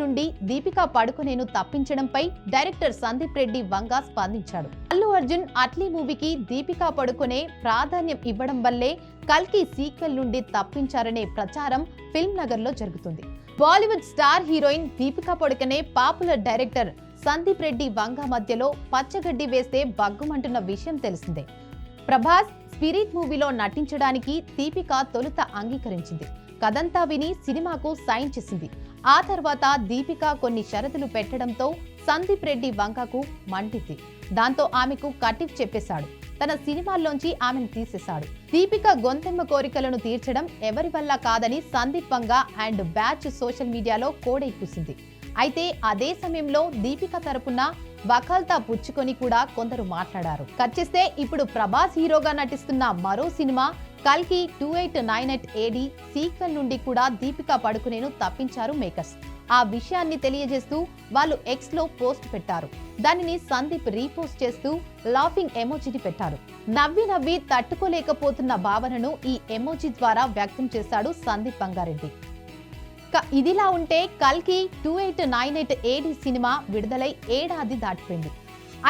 నుండి దీపికా పడుకునేను తప్పించడంపై డైరెక్టర్ సందీప్ రెడ్డి వంగా స్పందించాడు. అల్లు అర్జున్ అట్లీ మూవీకి దీపికా పడుకునే ప్రాధాన్యం ఇవ్వడం వల్లే కల్కి సీక్వెల్ నుండి తప్పించారనే ప్రచారం ఫిల్మ్ నగర్లో జరుగుతుంది. Bollywood star heroine Deepika Padukone popular director Sandeep Reddy Vanga మధ్యలో పచ్చగడ్డి వేస్తే బగ్గుమంటున్న విషయం తెలిసిందే. ప్రభాస్ స్పిరిట్ మూవీలో నటించడానికి దీపిక తొలుత అంగీకరించింది. కథంతా విని సినిమాకు సైన్ చేసింది. ఆ తర్వాత దీపిక కొన్ని షరతులు పెట్టడంతో సందీప్ రెడ్డి వంకకు మంటింది. దాంతో ఆమెకు కటిఫ్ చెప్పేశాడు. తన సినిమాల్లోంచి ఆమెను తీసేశాడు. దీపిక గొంతెమ్మ కోరికలను తీర్చడం ఎవరి వల్ల కాదని Sandeep Vanga and batch social మీడియాలో కోడై కూసింది. అయితే అదే సమయంలో దీపిక తరపున వకాల్తా పుచ్చుకొని కూడా కొందరు మాట్లాడారు. ఖర్చిస్తే ఇప్పుడు ప్రభాస్ హీరోగా నటిస్తున్న మరో సినిమా కల్కి two eight nine eight AD sequel నుండి కూడా దీపికా పడుకునేను తప్పించారు మేకర్స్. ఆ విషయాన్ని తెలియజేస్తూ వాళ్ళు ఎక్స్లో పోస్ట్ పెట్టారు. దానిని సందీప్ రీపోస్ట్ చేస్తూ లాఫింగ్ ఎమోజీని పెట్టారు. నవ్వి నవ్వి తట్టుకోలేకపోతున్న భావనను ఈ ఎమోజీ ద్వారా వ్యక్తం చేశాడు సందీప్ బంగారెడ్డి ఇదిలా ఉంటే కల్కి two eight nine eight AD cinema విడుదలై ఏడాది దాటిపోయింది.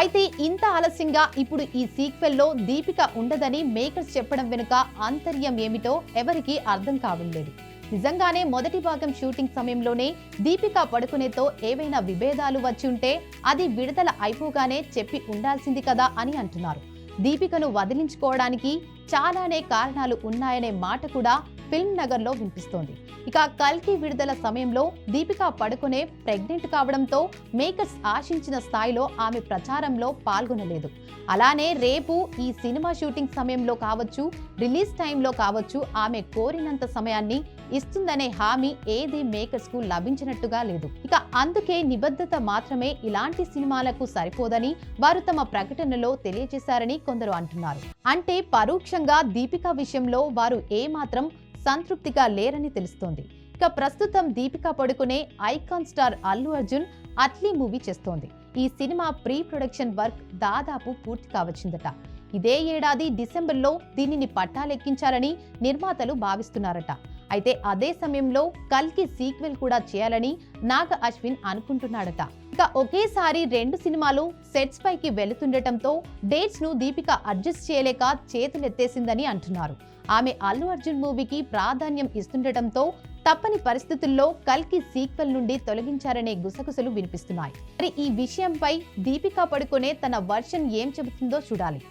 అయితే ఇంత ఆలస్యంగా ఇప్పుడు ఈ సీక్వెల్లో దీపిక ఉండదని మేకర్స్ చెప్పడం వెనుక ఆంతర్యం ఏమిటో ఎవరికీ అర్థం కావడం లేదు. నిజంగానే మొదటి భాగం షూటింగ్ సమయంలోనే దీపిక పడుకునేతో ఏవైనా విభేదాలు వచ్చి ఉంటే అది విడుదల అయిపోగానే చెప్పి ఉండాల్సింది కదా అని అంటున్నారు. దీపికను వదిలించుకోవడానికి చాలానే కారణాలు ఉన్నాయనే మాట కూడా ఫిల్మ్ నగర్లో వినిపిస్తోంది. ఇక కల్కి విడుదల సమయంలో దీపిక పడుకునే ప్రెగ్నెంట్ కావడంతో మేకర్స్ ఆశించిన స్థాయిలో ఆమె ప్రచారంలో పాల్గొనలేదు. అలానే రేపు ఈ సినిమా షూటింగ్ సమయంలో కావచ్చు రిలీజ్ టైంలో కావచ్చు ఆమె కోరినంత సమయాన్ని ఇస్తుందనే హామీ ఏది మేకర్స్కు లభించినట్టుగా లేదు. ఇక అందుకే నిబద్ధత మాత్రమే ఇలాంటి సినిమాలకు సరిపోదని వారు తమ ప్రకటనలో తెలియజేశారని కొందరు అంటున్నారు. అంటే పరోక్షంగా దీపిక విషయంలో వారు ఏమాత్రం సంతృప్తిగా లేరని తెలుస్తోంది. ఇక ప్రస్తుతం Deepika Padukone icon star Allu Arjun Atlee movie చేస్తోంది. ఈ సినిమా ప్రీ ప్రొడక్షన్ వర్క్ దాదాపు పూర్తి కావచ్చిందట. ఇదే ఏడాది డిసెంబర్లో దీనిని పట్టాలెక్కించాలని నిర్మాతలు భావిస్తున్నారట. అయితే అదే సమయంలో కల్కి సీక్వెల్ కూడా చేయాలని నాగ అశ్విన్ అనుకుంటున్నాడట. ఇక ఒకేసారి రెండు సినిమాలు సెట్స్ పైకి వెళుతుండటంతో డేట్స్ను దీపిక అడ్జస్ట్ చేయలేక చేతులెత్తేసిందని అంటున్నారు. ఆమె అల్లు అర్జున్ మూవీకి ప్రాధాన్యం ఇస్తుండటంతో తప్పని పరిస్థితుల్లో కల్కి సీక్వెల్ నుండి తొలగించారనే గుసగుసలు వినిపిస్తున్నాయి. మరి ఈ విషయంపై దీపికా పడుకునే తన వర్షన్ ఏం చెబుతుందో చూడాలి.